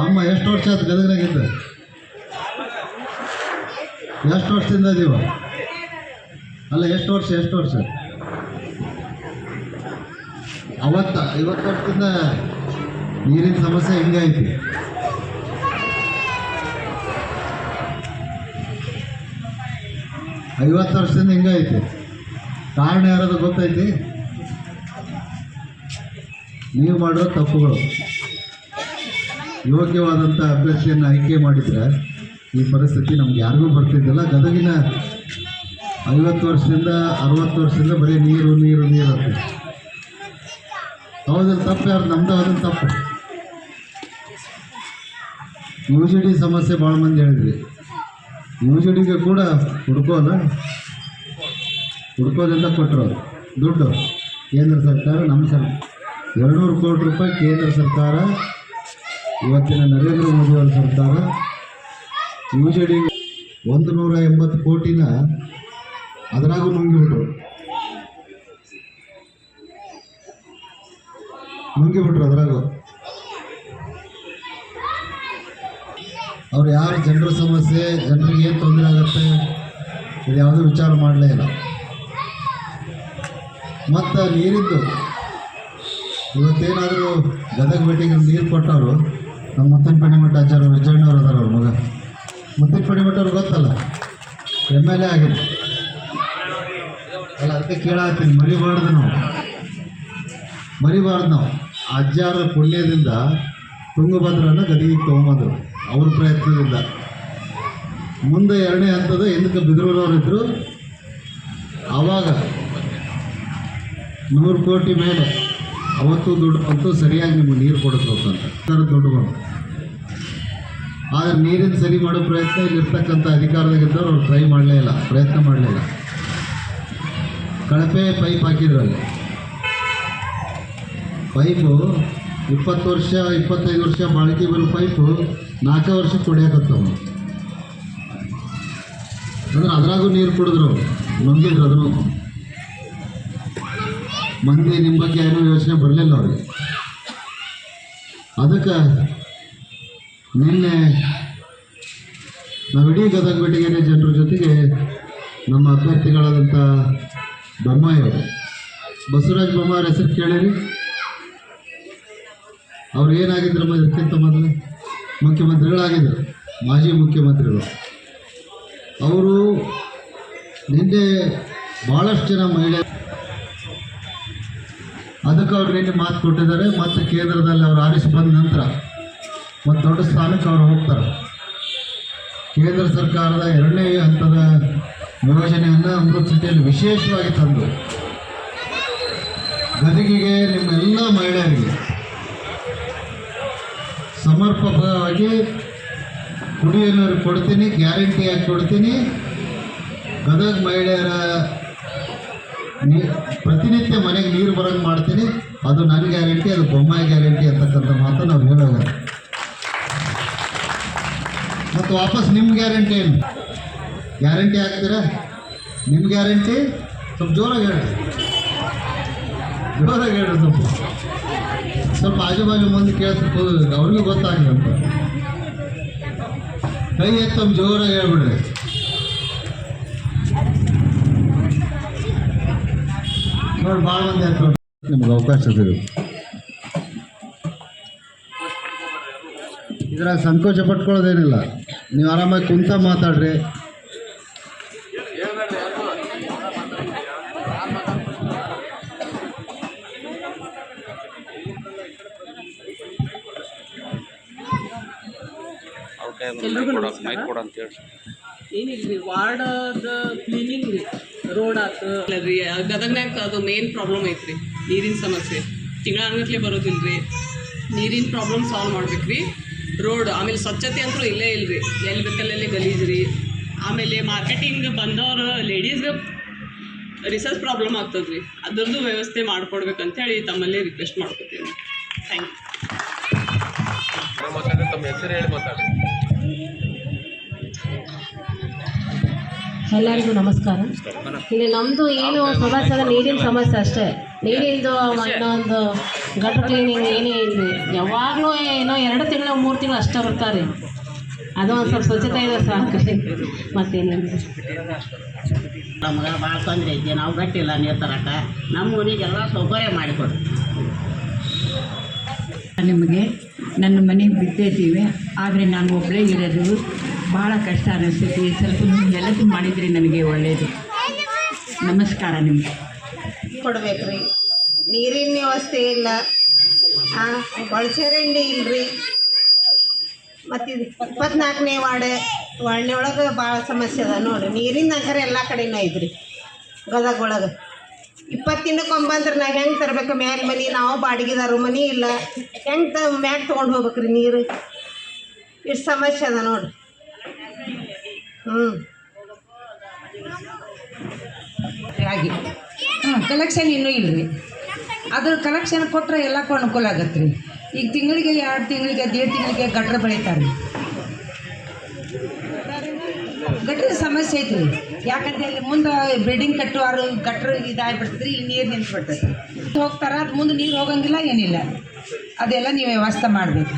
ಅಮ್ಮ, ಎಷ್ಟು ವರ್ಷ ಆಯ್ತು ಗದಗನಾಗಿದ್ದ ಎಷ್ಟು ವರ್ಷದಿಂದ ಇದೀವ? ಅಲ್ಲ, ಎಷ್ಟು ವರ್ಷ ಎಷ್ಟು ವರ್ಷ? ಅವತ್ತ, ಐವತ್ತು ವರ್ಷದಿಂದ ನೀರಿನ ಸಮಸ್ಯೆ ಹಿಂಗೈತಿ ಐವತ್ತು ವರ್ಷದಿಂದ ಹಿಂಗೈತಿ ಕಾರಣ ಯಾರಾದ್ರು ಗೊತ್ತೈತಿ? ನೀವು ಮಾಡಿರೋ ತಪ್ಪುಗಳು. ಯೋಗ್ಯವಾದಂಥ ಅಭ್ಯರ್ಥಿಯನ್ನು ಆಯ್ಕೆ ಮಾಡಿದರೆ ಈ ಪರಿಸ್ಥಿತಿ ನಮ್ಗೆ ಯಾರಿಗೂ ಬರ್ತಿದ್ದಿಲ್ಲ. ಗದಗಿನ ಐವತ್ತು ವರ್ಷದಿಂದ ಅರವತ್ತು ವರ್ಷದಿಂದ ಬರೀ ನೀರು ನೀರು ನೀರು ಅಂತ. ಹೌದಲ್ಲ ತಪ್ಪು ಯಾರು ನಮ್ದು ಅದನ್ನು ತಪ್ಪು. ಯು ಜಿ ಡಿ ಸಮಸ್ಯೆ ಭಾಳ ಮಂದಿ ಹೇಳಿದ್ವಿ ಯು ಜಿ ಡಿಗೆ ಕೂಡ ಹುಡ್ಕೋಲ್ಲ ಹುಡ್ಕೋದೆಲ್ಲ ಕೊಟ್ಟರು ದುಡ್ಡು ಕೇಂದ್ರ ಸರ್ಕಾರ, ನಮ್ಮ ಸರ್ ಎರಡುನೂರು ಕೋಟಿ ರೂಪಾಯಿ ಕೇಂದ್ರ ಸರ್ಕಾರ ಇವತ್ತಿನ ನರೇಂದ್ರ ಮೋದಿ ಅವರ ಸರ್ಕಾರ ಯು ಜೆ ಡಿ ಒಂದು ನೂರ ಎಂಬತ್ತು ಕೋಟಿನ ಅದರಾಗೂ ನುಂಗಿಬಿಟ್ರು. ನುಂಗಿಬಿಟ್ರು ಅದರಾಗೂ. ಅವ್ರು ಯಾರು ಜನರ ಸಮಸ್ಯೆ, ಜನರಿಗೆ ಏನು ತೊಂದರೆ ಆಗುತ್ತೆ ಇದು ಯಾವುದೂ ವಿಚಾರ ಮಾಡಲೇ ಇಲ್ಲ. ಮತ್ತು ನೀರಿದ್ದು ಇವತ್ತೇನಾದರೂ ಗದಗ ಭೇಟಿಗೆ ನೀರು ಕೊಟ್ಟವರು ನಮ್ಮ ಮುತ್ತಿನ ಪಣಿಮಠ ಆಚಾರ್ಯ ವಿಜಯಣ್ಣವ್ರು ಅದಾರ ಅವ್ರ ಮಗ. ಮುತ್ತಿನ ಪಣಿಮಠ ಅವ್ರು ಗೊತ್ತಲ್ಲ? ಎಂ ಎಲ್ ಎ ಆಗಿದೆ. ಅಲ್ಲ, ಅದಕ್ಕೆ ಕೇಳಾತೀನಿ ಮರಿಬಾರ್ದು ನಾವು. ಮರಿಬಾರ್ದು ನಾವು. ಅಜ್ಜಾರ ಪುಣ್ಯದಿಂದ ತುಂಗಭದ್ರನ ಗದಿಗೆ ತೊಗೊಂಬಂದರು. ಅವ್ರ ಪ್ರಯತ್ನದಿಂದ. ಮುಂದೆ ಎರಡನೇ ಹಂತದ ಹಿಂದಕ್ಕೆ ಬಿದ್ರೂರವ್ರು ಇದ್ದರು ಆವಾಗ ನೂರು ಕೋಟಿ ಮೇಲೆ ಅವತ್ತು ದುಡ್ಡು ಬಂತು ಸರಿಯಾಗಿ ನಿಮ್ಗೆ ನೀರು ಕೊಡಿಸ್ಬೇಕು ಅಂತ. ದುಡ್ಡು ಬಂತು ಆದರೆ ನೀರಿನ ಸರಿ ಮಾಡೋ ಪ್ರಯತ್ನ ಇಲ್ಲಿರ್ತಕ್ಕಂಥ ಅಧಿಕಾರದಾಗಿದ್ದವ್ರು ಅವ್ರು ಟ್ರೈ ಮಾಡಲೇ ಇಲ್ಲ, ಪ್ರಯತ್ನ ಮಾಡಲೇ ಇಲ್ಲ. ಕಳಪೆ ಪೈಪ್ ಹಾಕಿದ್ರು ಅಲ್ಲಿ ಪೈಪು ಇಪ್ಪತ್ತು ವರ್ಷ, ಇಪ್ಪತ್ತೈದು ವರ್ಷ ಬಾಳಿಕೆ ಬರೋ ಪೈಪು ನಾಲ್ಕು ವರ್ಷ ಕುಡಿಯಕತ್ತವ ಅಂದ್ರೆ ಅದರಾಗೂ ನೀರು ಕುಡಿದ್ರು ನಂಬಿದ್ರು ಅದನ್ನು. ಮಂದಿ ನಿಮ್ಮ ಬಗ್ಗೆ ಏನೂ ಯೋಚನೆ ಬರಲಿಲ್ಲ ಅವ್ರಿಗೆ. ಅದಕ್ಕೆ ನಿನ್ನೆ ನಾವು ಇಡೀ ಗದಗ ಬೆಟ್ಟಿಗೆರೆ ಜನರ ಜೊತೆಗೆ ನಮ್ಮ ಅಭ್ಯರ್ಥಿಗಳಾದಂಥ ಬೊಮ್ಮಾಯಿಯವರು ಬಸವರಾಜ ಬೊಮ್ಮಾಯಿ ಹೆಸರು ಕೇಳಿರಿ. ಅವ್ರು ಏನಾಗಿದ್ರು ಇದಕ್ಕಿಂತ ಮೊದಲು? ಮುಖ್ಯಮಂತ್ರಿಗಳಾಗಿದ್ದರು ಮಾಜಿ ಮುಖ್ಯಮಂತ್ರಿಗಳು. ಅವರು ನಿನ್ನೆ ಭಾಳಷ್ಟು ಜನ ಮಹಿಳೆ ಅದಕ್ಕೆ ಅವ್ರು ನಿನ್ನೆ ಮಾತು ಕೊಟ್ಟಿದ್ದಾರೆ, ಮತ್ತು ಕೇಂದ್ರದಲ್ಲಿ ಅವರು ಆರಿಸಿ ಬಂದ ನಂತರ ಒಂದು ದೊಡ್ಡ ಸ್ಥಾನಕ್ಕೆ ಅವರು ಹೋಗ್ತಾರೆ. ಕೇಂದ್ರ ಸರ್ಕಾರದ ಎರಡನೇ ಹಂತದ ಯೋಜನೆಯನ್ನು ಅಮೃತ್ ಸಿಟಿಯಲ್ಲಿ ವಿಶೇಷವಾಗಿ ತಂದು, ಗದಗಿಗೆ ನಿಮ್ಮೆಲ್ಲ ಮಹಿಳೆಯರಿಗೆ ಸಮರ್ಪಕವಾಗಿ ಕುಡಿಯಲು ಕೊಡ್ತೀನಿ ಗ್ಯಾರಂಟಿಯಾಗಿ ಕೊಡ್ತೀನಿ. ಗದಗ ಮಹಿಳೆಯರ ಪ್ರತಿನಿತ್ಯ ಮನೆಗೆ ನೀರು ಬರೋಂಗೆ ಮಾಡ್ತೀನಿ. ಅದು ನನ್ನ ಗ್ಯಾರಂಟಿ, ಅದು ಬೊಮ್ಮಾಯಿ ಗ್ಯಾರಂಟಿ ಅಂತಕ್ಕಂಥ ಮಾತು ನಾವು ಹೇಳೋಣ ಮತ್ತು ವಾಪಸ್ ನಿಮ್ಮ ಗ್ಯಾರಂಟಿ ಏನು? ಗ್ಯಾರಂಟಿ ಹಾಕ್ತೀರಾ? ನಿಮ್ಮ ಗ್ಯಾರಂಟಿ? ಸ್ವಲ್ಪ ಜೋರಾಗಿ ಹೇಳಿ ಜೋರಾಗಿ ಹೇಳಿ ಸ್ವಲ್ಪ. ಸ್ವಲ್ಪ ಆಜು ಬಾಜು ಮುಂದೆ ಕೇಳ್ತಿತ್ತು ಅವ್ರಿಗೂ ಗೊತ್ತಾಗಲಿ ಅಂತ. ಕೈ ಎತ್ತೊಮ್ಮೆ ಜೋರಾಗಿ ಹೇಳ್ಬಿಡ್ರಿ. ನೋಡಿ ಭಾಳ ಮಂದಿ ನಿಮ್ಗೆ ಅವಕಾಶ ಸಿಗುತ್ತೆ. ಇದ್ರಾಗ ಸಂಕೋಚ ಪಟ್ಕೊಳ್ಳೋದೇನಿಲ್ಲ. ನೀವು ಆರಾಮಾಗಿ ಕುಂತ ಮಾತಾಡ್ರಿ. ಎಲ್ರಿಗೂ ಹೇಳಿ ಏನಿಲ್ರಿ ವಾರ್ಡದ ಕ್ಲೀನಿಂಗ್ ರೀ ರೋಡ್ ಆತು. ರೀ ಗದಗ್ನಾಗ ಅದು ಮೇನ್ ಪ್ರಾಬ್ಲಮ್ ಐತ್ರಿ ನೀರಿನ ಸಮಸ್ಯೆ. ತಿಂಗಳಾನ್ಗಟ್ಲೆ ಬರೋದಿಲ್ರಿ ನೀರಿನ ಪ್ರಾಬ್ಲಮ್ ಸಾಲ್ವ್ ಮಾಡ್ಬೇಕ್ರಿ. ರೋಡ್ ಆಮೇಲೆ ಸ್ವಚ್ಛತೆ ಅಂತೂ ಇಲ್ಲೇ ಇಲ್ರಿ ಎಲ್ಲಿ ಬೇಕಲ್ಲೇ ಗಲೀಜ್ರಿ. ಆಮೇಲೆ ಮಾರ್ಕೆಟಿಂಗ್ ಬಂದವರು ಲೇಡೀಸ್ ರಿಸರ್ಚ್ ಪ್ರಾಬ್ಲಮ್ ಆಗ್ತದ್ರಿ. ಅದರದ್ದು ವ್ಯವಸ್ಥೆ ಮಾಡ್ಕೊಡ್ಬೇಕಂತೇಳಿ ತಮ್ಮಲ್ಲಿ ರಿಕ್ವೆಸ್ಟ್ ಮಾಡ್ಕೊತೀನಿ ಥ್ಯಾಂಕ್ ಯು ತಮ್ಮ ಹೆಸರು ಹೇಳಿ ಮಾತಾಡಿ ಎಲ್ಲರಿಗೂ ನಮಸ್ಕಾರ. ಇಲ್ಲಿ ನಮ್ಮದು ಏನು ಸಮಸ್ಯೆ ಅಂದರೆ ನೀರಿನ ಸಮಸ್ಯೆ ಅಷ್ಟೇ. ನೀರಿಂದು ಇನ್ನೊಂದು ಗಟ್ರ ಕ್ಲೀನಿಂಗ್ ಏನೇ ಇಲ್ಲಿ ಯಾವಾಗಲೂ ಏನೋ ಎರಡು ತಿಂಗಳು ಮೂರು ತಿಂಗಳು ಅಷ್ಟೇ ಬರ್ತಾರೆ. ಅದು ಒಂದು ಸ್ವಲ್ಪ ಸ್ವಚ್ಛತೆ ಇದೆ ಸಾಕು. ಮತ್ತೇನಿಲ್ಲ ನಮ್ಗೆ ಭಾಳ ತೊಂದರೆ ಐತಿ ನಾವು ಗಟ್ಟಿಲ್ಲ ನೀರು ತರಕ. ನಮ್ಮ ಊರಿಗೆಲ್ಲ ಸೌಕರ್ಯ ಮಾಡಿಕೊಡ್ರಿ ನಿಮಗೆ ನನ್ನ ಮನೆಗೆ ಬಿಟ್ಟಿದ್ದೀವಿ ಆದರೆ ನಾನು ಒಬ್ಬಳೇ ಇರೋದು. ಭಾಳ ಕಷ್ಟ ಅನ್ನಿಸ್ತೈತಿ ಸ್ವಲ್ಪ ನೀವು ಹೆಲ್ಪ್ ಮಾಡಿದ್ರಿ ನನಗೆ ಒಳ್ಳೆಯದು ನಮಸ್ಕಾರ ನಿಮಗೆ. ಕೊಡ್ಬೇಕ್ರಿ. ನೀರಿನ ವ್ಯವಸ್ಥೆ ಇಲ್ಲ. ಹಾಂ ಬಳಸರಂಡಿ ಇಲ್ರಿ. ಮತ್ತು ಇದು ಇಪ್ಪತ್ನಾಲ್ಕನೇ ವಾರ್ಡ್, ವಾರ್ಡ್ನೆ ಒಳಗೆ ಭಾಳ ಸಮಸ್ಯೆ ಅದ ನೋಡಿರಿ. ನೀರಿನ ನಗರ ಎಲ್ಲ ಕಡೆನೂ ಐತ್ರಿ. ಗದಗ ಒಳಗೆ ಇಪ್ಪತ್ತಿನಕ್ಕೊಂಬಂದ್ರೆ ನಾವು ಹೆಂಗೆ ತರಬೇಕು ಮ್ಯಾಲ ಮನೆ? ನಾವು ಬಾಡಿಗೆದಾರು ಮನೆ ಇಲ್ಲ. ಹೆಂಗೆ ತ ಮ್ಯಾಗ ತೊಗೊಂಡು ಹೋಗ್ಬೇಕ್ರಿ ನೀರು? ಇಷ್ಟು ಸಮಸ್ಯೆ ಅದ ನೋಡಿರಿ. ಆಗಿ ಹಾಂ ಕಲೆಕ್ಷನ್ ಇನ್ನೂ ಇಲ್ಲ ರೀ ಅದ್ರ ಕಲೆಕ್ಷನ್ ಕೊಟ್ಟರೆ ಎಲ್ಲಕ್ಕೂ ಅನುಕೂಲ ಆಗತ್ತೆ ರೀ ಈಗ ತಿಂಗಳಿಗೆ ಎರಡು ತಿಂಗಳಿಗೆ, ದೇಡ್ ತಿಂಗಳಿಗೆ ಗಟ್ರ ಬೆಳೀತಾರೆ ಗಟ್ರ ಸಮಸ್ಯೆ ಐತ್ರಿ. ಯಾಕಂದ್ರೆ ಇಲ್ಲಿ ಮುಂದೆ ಬಿಲ್ಡಿಂಗ್ ಕಟ್ಟುವಾರು, ಗಟ್ರ ಇದಾಗ್ಬಿಡ್ತದೆ ರೀ ನೀರು ನಿಂತ್ಬಿಡ್ತದೆ ಹೋಗ್ತಾರ, ಅದು ಮುಂದೆ ನೀರು ಹೋಗಂಗಿಲ್ಲ, ಏನಿಲ್ಲ. ಅದೆಲ್ಲ ನೀವು ವ್ಯವಸ್ಥೆ ಮಾಡಬೇಕು.